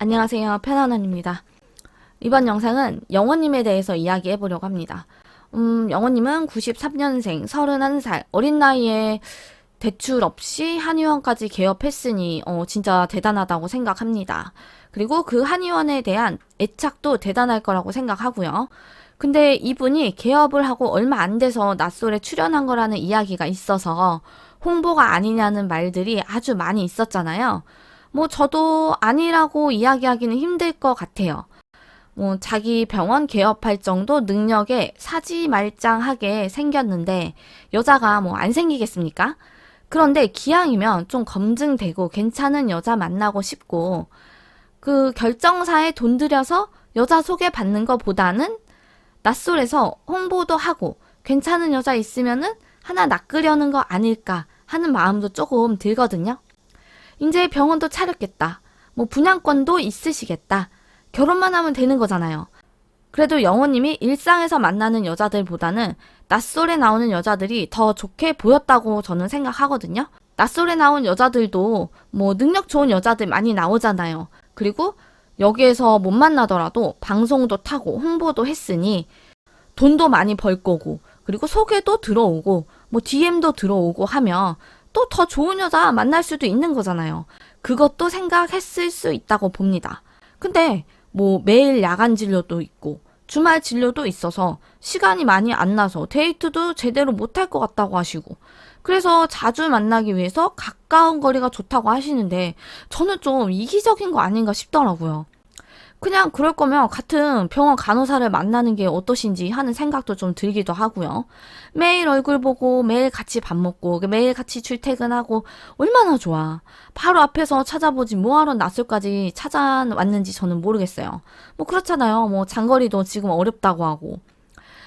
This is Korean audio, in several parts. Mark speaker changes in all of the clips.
Speaker 1: 안녕하세요. 편안한입니다. 이번 영상은 영호님에 대해서 이야기해 보려고 합니다. 음, 영호님은 93년생, 31살, 어린 나이에 대출 없이 한의원까지 개업했으니 어, 진짜 대단하다고 생각합니다. 그리고 그 한의원에 대한 애착도 대단할 거라고 생각하고요. 근데 이분이 개업을 하고 얼마 안 돼서 낯설에 출연한 거라는 이야기가 있어서 홍보가 아니냐는 말들이 아주 많이 있었잖아요. 뭐 저도 아니라고 이야기하기는 힘들 것 같아요. 뭐 자기 병원 개업할 정도 능력에 사지 말짱하게 생겼는데 여자가 뭐 안 생기겠습니까? 그런데 기왕이면 좀 검증되고 괜찮은 여자 만나고 싶고 그 결정사에 돈 들여서 여자 소개 받는 것보다는 낯설에서 홍보도 하고 괜찮은 여자 있으면은 하나 낚으려는 거 아닐까 하는 마음도 조금 들거든요. 이제 병원도 차렸겠다. 뭐 분양권도 있으시겠다. 결혼만 하면 되는 거잖아요. 그래도 영호님이 일상에서 만나는 여자들보다는 낯설에 나오는 여자들이 더 좋게 보였다고 저는 생각하거든요. 낯설에 나온 여자들도 뭐 능력 좋은 여자들 많이 나오잖아요. 그리고 여기에서 못 만나더라도 방송도 타고 홍보도 했으니 돈도 많이 벌 거고 그리고 소개도 들어오고 뭐 DM도 들어오고 하면 또더 좋은 여자 만날 수도 있는 거잖아요. 그것도 생각했을 수 있다고 봅니다. 근데 뭐 매일 야간 진료도 있고 주말 진료도 있어서 시간이 많이 안 나서 데이트도 제대로 못 할 것 같다고 하시고 그래서 자주 만나기 위해서 가까운 거리가 좋다고 하시는데 저는 좀 이기적인 거 아닌가 싶더라고요. 그냥 그럴 거면 같은 병원 간호사를 만나는 게 어떠신지 하는 생각도 좀 들기도 하고요. 매일 얼굴 보고 매일 같이 밥 먹고 그 매일 같이 출퇴근하고 얼마나 좋아. 바로 앞에서 찾아보지 뭐하러 낮술까지 찾아왔는지 저는 모르겠어요. 뭐 그렇잖아요. 뭐 장거리도 지금 어렵다고 하고.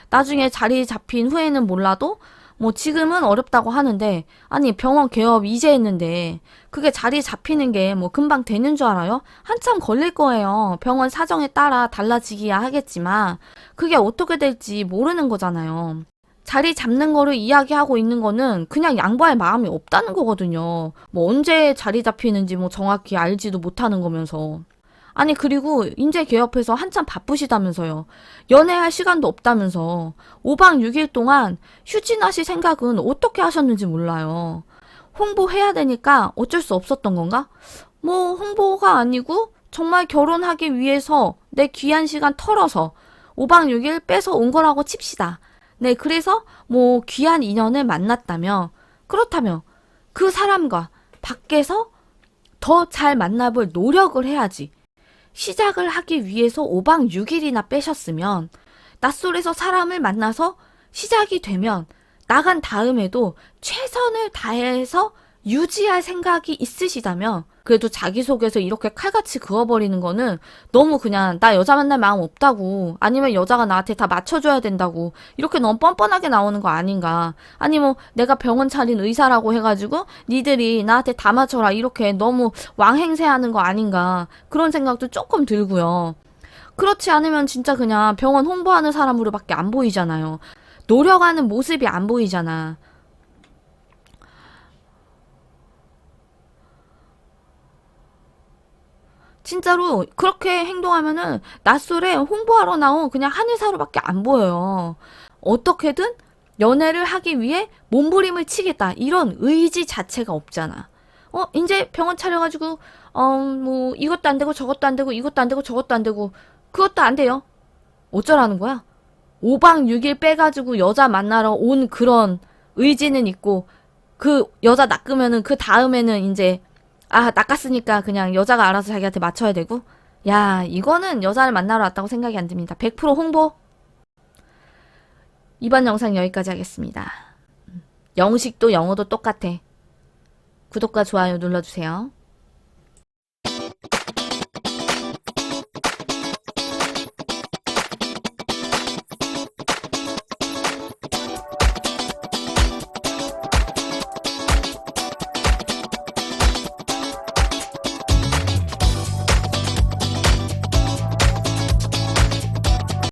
Speaker 1: 나중에 자리 잡힌 후에는 몰라도 뭐 지금은 어렵다고 하는데 아니 병원 개업 이제 했는데 그게 자리 잡히는 게 뭐 금방 되는 줄 알아요? 한참 걸릴 거예요. 병원 사정에 따라 달라지기야 하겠지만 그게 어떻게 될지 모르는 거잖아요. 자리 잡는 거를 이야기하고 있는 거는 그냥 양보할 마음이 없다는 거거든요. 뭐 언제 자리 잡히는지 뭐 정확히 알지도 못하는 거면서. 아니 그리고 인재 개업해서 한참 바쁘시다면서요. 연애할 시간도 없다면서 5박 6일 동안 휴진하실 생각은 어떻게 하셨는지 몰라요. 홍보해야 되니까 어쩔 수 없었던 건가? 뭐 홍보가 아니고 정말 결혼하기 위해서 내 귀한 시간 털어서 5박 6일 뺏어 온 거라고 칩시다. 네, 그래서 뭐 귀한 인연을 만났다며 그렇다면 그 사람과 밖에서 더 잘 만나볼 노력을 해야지. 시작을 하기 위해서 5박 6일이나 빼셨으면 낯설에서 사람을 만나서 시작이 되면 나간 다음에도 최선을 다해서 유지할 생각이 있으시다면 그래도 자기소개서 이렇게 칼같이 그어버리는 거는 너무 그냥 나 여자 만날 마음 없다고 아니면 여자가 나한테 다 맞춰줘야 된다고 이렇게 너무 뻔뻔하게 나오는 거 아닌가 아니 면 뭐 내가 병원 차린 의사라고 해가지고 니들이 나한테 다 맞춰라 이렇게 너무 왕행세하는 거 아닌가 그런 생각도 조금 들고요 그렇지 않으면 진짜 그냥 병원 홍보하는 사람으로밖에 안 보이잖아요 노력하는 모습이 안 보이잖아 진짜로 그렇게 행동하면은 낯설에 홍보하러 나온 그냥 하늘사로밖에안 보여요. 어떻게든 연애를 하기 위해 몸부림을 치겠다. 이런 의지 자체가 없잖아. 어, 이제 병원 차려가지고, 어, 뭐, 이것도 안 되고, 저것도 안 되고, 이것도 안 되고, 저것도 안 되고, 그것도 안 돼요. 어쩌라는 거야? 5박 6일 빼가지고 여자 만나러 온 그런 의지는 있고, 그 여자 낚으면은 그 다음에는 이제 아 낚았으니까 그냥 여자가 알아서 자기한테 맞춰야 되고 야 이거는 여자를 만나러 왔다고 생각이 안 듭니다. 100% 홍보 이번 영상 여기까지 하겠습니다. 음, 영식도 영어도 똑같아. 구독과 좋아요 눌러주세요.